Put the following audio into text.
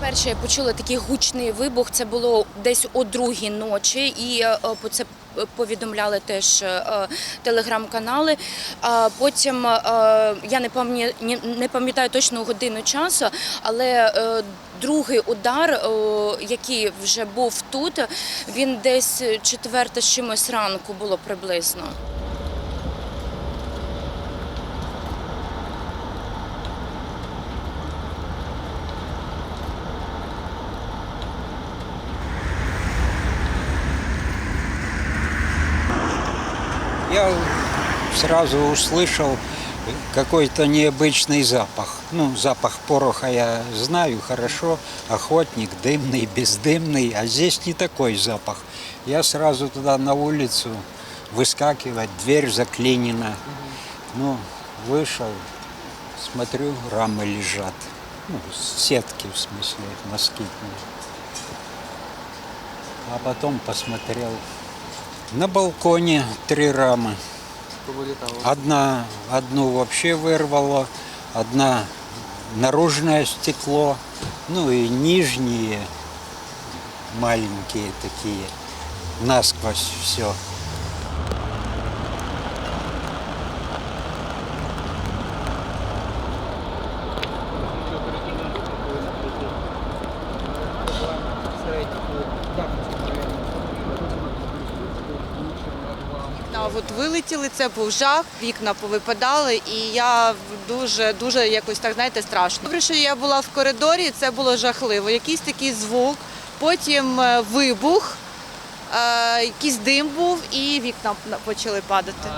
Перше я почула такий гучний вибух. Це було десь о другій ночі, і е, по це повідомляли теж е, телеграм-канали. А потім е, я не пам'ятаю, точну годину часу, але е, другий удар, е, який вже був тут, він десь четверта з чимось ранку було приблизно. Я сразу услышал какой-то необычный запах. Ну, запах пороха я знаю хорошо, охотник, дымный, бездымный, а здесь не такой запах. Я сразу туда на улицу выскакивать, дверь заклинена. Ну, вышел, смотрю, рамы лежат. Ну, сетки, в смысле, москитные. А потом посмотрел. На балконе три рамы. Одна, одну вообще вырвало, одна наружное стекло, ну и нижние маленькие такие, насквозь все. От вилетіли, це був жах, вікна повипадали, і я дуже, дуже якось так, знаєте, страшно. Добре, що я була в коридорі, це було жахливо. Якийсь такий звук, потім е, вибух, е, якийсь дим був, і вікна почали падати.